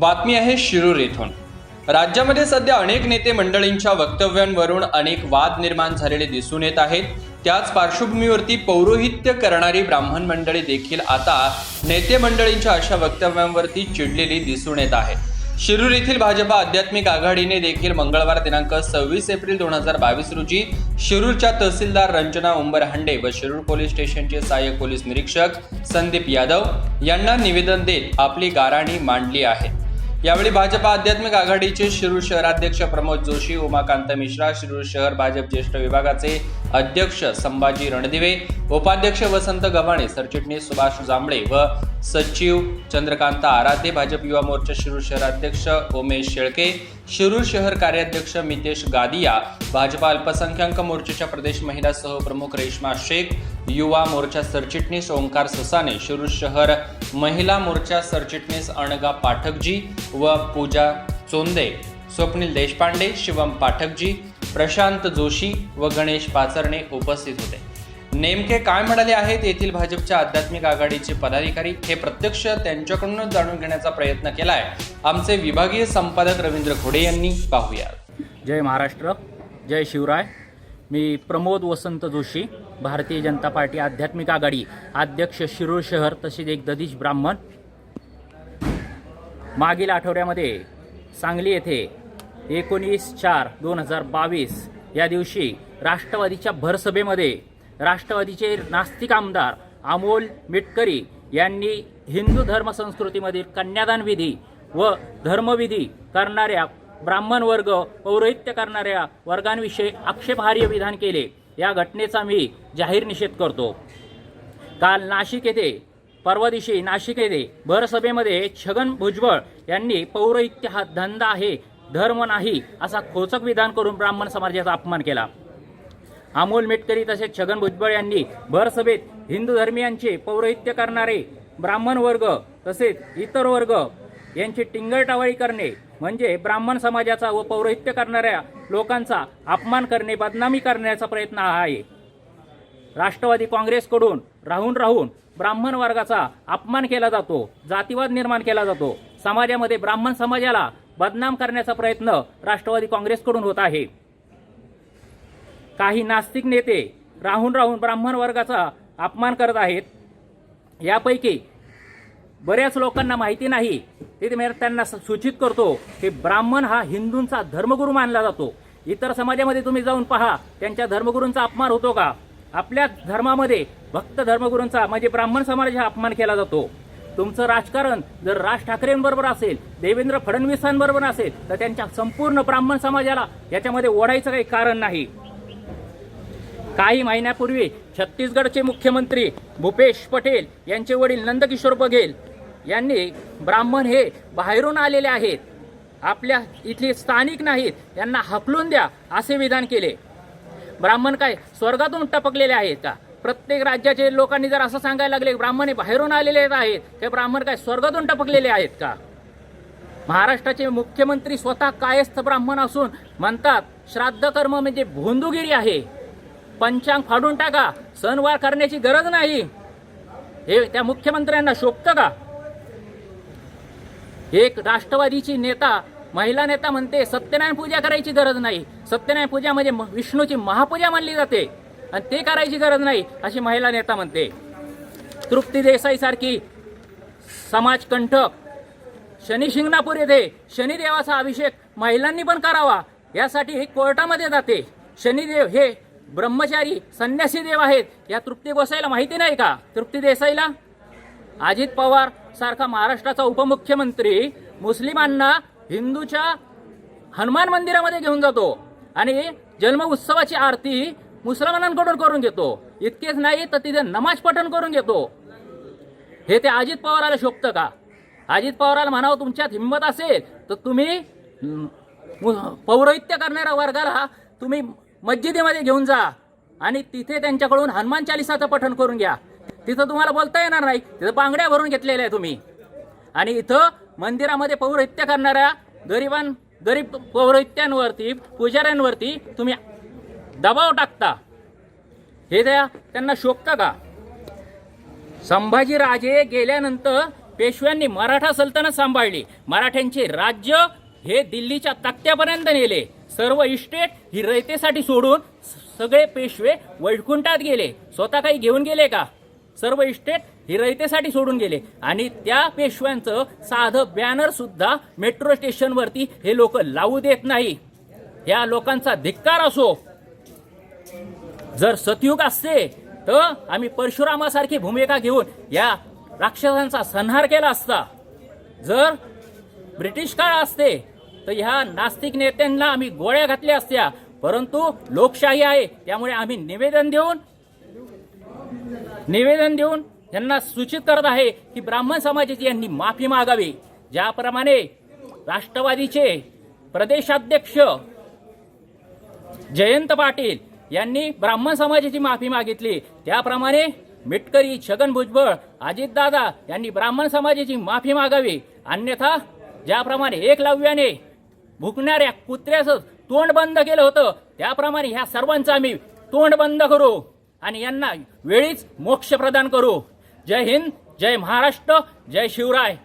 बातमी आहे शिरूर येथून राज्यामध्ये सध्या अनेक नेते मंडळींच्या वक्तव्यांवरून अनेक वाद निर्माण झालेले दिसून येत आहेत. त्याच पार्श्वभूमीवरती पौरोहित्य करणारी ब्राह्मण मंडळी देखील आता नेते मंडळींच्या अशा वक्तव्यांवरती चिडलेली दिसून येत आहे. शिरूर येथील भाजपा आध्यात्मिक आघाडीने देखील मंगळवार दिनांक सव्वीस एप्रिल दोन हजार बावीस रोजी शिरूरच्या तहसीलदार रंजना उंबर हांडे व शिरूर पोलीस स्टेशनचे सहाय्यक पोलीस निरीक्षक संदीप यादव यांना निवेदन देत आपली गाराणी मांडली आहे. यावेळी भाजपा आध्यात्मिक आघाडीचे शिरूर शहराध्यक्ष प्रमोद जोशी उमाकांत मिश्रा शिरूर शहर भाजप ज्येष्ठ विभागाचे अध्यक्ष संभाजी रणदिवे उपाध्यक्ष वसंत गव्हाणे सरचिटणीस सुभाष जांभळे व सचिव चंद्रकांत आराधे भाजप युवा मोर्चा शिरूर शहराध्यक्ष उमेश शेळके शिरूर शहर कार्याध्यक्ष मितेश गादिया भाजपा अल्पसंख्याक मोर्चाच्या प्रदेश महिला सहप्रमुख रेश्मा शेख युवा मोर्चा सरचिटणीस ओंकार ससाने शिरूर शहर महिला मोर्चा सरचिटणीस अणगा पाठकजी व पूजा चोंदे स्वप्नील देशपांडे शिवम पाठकजी प्रशांत जोशी व गणेश पाचरणे उपस्थित होते. नेमके काय म्हणाले आहेत येथील भाजपच्या आध्यात्मिक आघाडीचे पदाधिकारी हे प्रत्यक्ष त्यांच्याकडूनच जाणून घेण्याचा प्रयत्न केला आहे आमचे विभागीय संपादक रवींद्र घोडे यांनी पाहूया. जय महाराष्ट्र जय शिवराय. मी प्रमोद वसंत जोशी भारतीय जनता पार्टी आध्यात्मिक आघाडी अध्यक्ष शिरूर शहर तसेच एक दधीश ब्राह्मण. मागील आठवड्यामध्ये सांगली येथे एकोणीस चार दोन हजार बावीस या दिवशी राष्ट्रवादीच्या भरसभेमध्ये राष्ट्रवादीचे नास्तिक आमदार अमोल मिटकरी यांनी हिंदू धर्म संस्कृतीमधील कन्यादान विधी व धर्मविधी करणाऱ्या ब्राह्मण वर्ग पौरोहित्य करणाऱ्या वर्गांविषयी आक्षेपार्ह विधान केले. या घटनेचा मी जाहीर निषेध करतो. काल नाशिक येथे परवा दिवशी नाशिक येथे भरसभेमध्ये छगन भुजबळ यांनी पौरोहित्य हा धंदा आहे धर्म नाही असा खोचक विधान करून ब्राह्मण समाजाचा अपमान केला. अमोल मेटकरी तसेच छगन भुजबळ यांनी भरसभेत हिंदू धर्मियांचे पौरोहित्य करणारे ब्राह्मण वर्ग तसेच इतर वर्ग यांची टिंगळटावळी करणे म्हणजे ब्राह्मण समाजाचा व पौरोहित्य करणाऱ्या लोकांचा अपमान करणे बदनामी करण्याचा प्रयत्न हा आहे. राष्ट्रवादी काँग्रेसकडून राहून राहून ब्राह्मण वर्गाचा अपमान केला जातो जातीवाद निर्माण केला जातो. समाजामध्ये ब्राह्मण समाजाला बदनाम करण्याचा प्रयत्न राष्ट्रवादी काँग्रेसकडून होत आहे. काही नास्तिक नेते राहून राहून ब्राह्मण वर्गाचा अपमान करत आहेत. यापैकी बऱ्याच लोकांना माहिती नाही ते मी त्यांना सूचित करतो की ब्राह्मण हा हिंदूंचा धर्मगुरू मानला जातो. इतर समाजामध्ये तुम्ही जाऊन पहा त्यांच्या धर्मगुरूंचा अपमान होतो का? आपल्या धर्मामध्ये भक्त धर्मगुरूंचा म्हणजे ब्राह्मण समाजाचा अपमान केला जातो. तुमचं राजकारण जर राज ठाकरेंबरोबर असेल देवेंद्र फडणवीसांबरोबर असेल तर त्यांच्या संपूर्ण ब्राह्मण समाजाला याच्यामध्ये ओढायचं काही कारण नाही. काही महिन्यापूर्वी छत्तीसगडचे मुख्यमंत्री भूपेश पटेल यांचे वडील नंदकिशोर बघेल यांनी ब्राह्मण हे बाहेरून आलेले आहेत. आपल्या इथले स्थानिक नाहीत यांना हकलून द्या असे विधान केले. ब्राह्मण काय स्वर्गातून टपकलेले आहेत का? प्रत्येक राज्याचे लोकांनी जर असं सांगायला लागले ब्राह्मण हे बाहेरून आलेले आहेत ते ब्राह्मण काय स्वर्गातून टपकलेले आहेत का? महाराष्ट्राचे मुख्यमंत्री स्वतः कायस्थ ब्राह्मण असून म्हणतात श्राद्ध कर्म म्हणजे भोंदुगिरी आहे. पंचांग फाडून टाका सणवार करण्याची गरज नाही. हे त्या मुख्यमंत्र्यांना शोभतं का? एक राष्ट्रवादीची नेता महिला नेता म्हणते सत्यनारायण पूजा करायची गरज नाही. सत्यनारायण पूजा म्हणजे म- विष्णूची महापूजा मानली जाते. आणि ते करायची गरज नाही अशी महिला नेता म्हणते. तृप्ती देसाई सारखी समाजकंठक शनी शिंगणापूर येथे शनिदेवाचा अभिषेक महिलांनी पण करावा यासाठी हे कोर्टामध्ये जाते. शनिदेव हे ब्रह्मचारी संन्यासी देव आहेत या तृप्ती गोसाईला माहिती नाही का? तृप्ती देसाईला? अजित पवार सारखा महाराष्ट्राचा उपमुख्यमंत्री मुस्लिमांना हिंदूच्या हनुमान मंदिरामध्ये घेऊन जातो. आणि जन्म उत्सवाची आरती मुसलमानांकडून करून घेतो. इतकेच नाही तर तिथे नमाज पठण करून घेतो. हे ते अजित पवाराला शोभतं का? अजित पवाराला म्हणावं तुमच्यात हिंमत असेल तर तुम्ही पौरोहित्य करणाऱ्या वर्गाला तुम्ही मस्जिदीमध्ये घेऊन जा आणि तिथे त्यांच्याकडून हनुमान चालिसाचं पठण करून घ्या. तिथं तुम्हाला बोलता येणार नाही. तिथं बांगड्या भरून घेतलेल्या आहे तुम्ही. आणि इथं मंदिरामध्ये पौरोहित्य करणाऱ्या गरिबां गरीब पौरोहित्यांवरती पुजाऱ्यांवरती तुम्ही दबाव टाकता. हे द्या त्यांना शोभता का? संभाजीराजे गेल्यानंतर पेशव्यांनी मराठा सल्तनत सांभाळली. मराठ्यांचे राज्य हे दिल्लीच्या तक्त्यापर्यंत नेले. सर्व इस्टेट ही रयतेसाठी सोडून सगळे पेशवे वैकुंठात गेले. स्वतः काही घेऊन गेले का? सर्व इस्टेट ही रयतेसाठी सोडून गेले. आणि त्या पेशव्यांचं साधं बॅनर सुद्धा मेट्रो स्टेशनवरती हे लोक लावू देत नाही. या लोकांचा धिक्कार असो जर सतयुग असते तर आम्ही परशुरामासारखी भूमिका घेऊन या राक्षसांचा संहार केला असता. जर ब्रिटिश काळ असते तर ह्या नास्तिक नेत्यांना आम्ही गोळ्या घातल्या असत्या. परंतु लोकशाही आहे त्यामुळे आम्ही निवेदन देऊन निवेदन देऊन यांना सूचित करत आहे की ब्राह्मण समाजाची यांनी माफी मागावी. ज्याप्रमाणे राष्ट्रवादीचे प्रदेशाध्यक्ष जयंत पाटील यांनी ब्राह्मण समाजाची माफी मागितली. त्याप्रमाणे मिटकरी छगन भुजबळ अजितदादा यांनी ब्राह्मण समाजाची माफी मागावी. अन्यथा ज्याप्रमाणे एकलव्याने भुकणाऱ्या कुत्र्याचं तोंड बंद केलं होतं त्याप्रमाणे ह्या सर्वांचं आम्ही तोंड बंद करू आणि यांना वेळीच मोक्ष प्रदान करू. जय हिंद जय महाराष्ट्र जय शिवराय.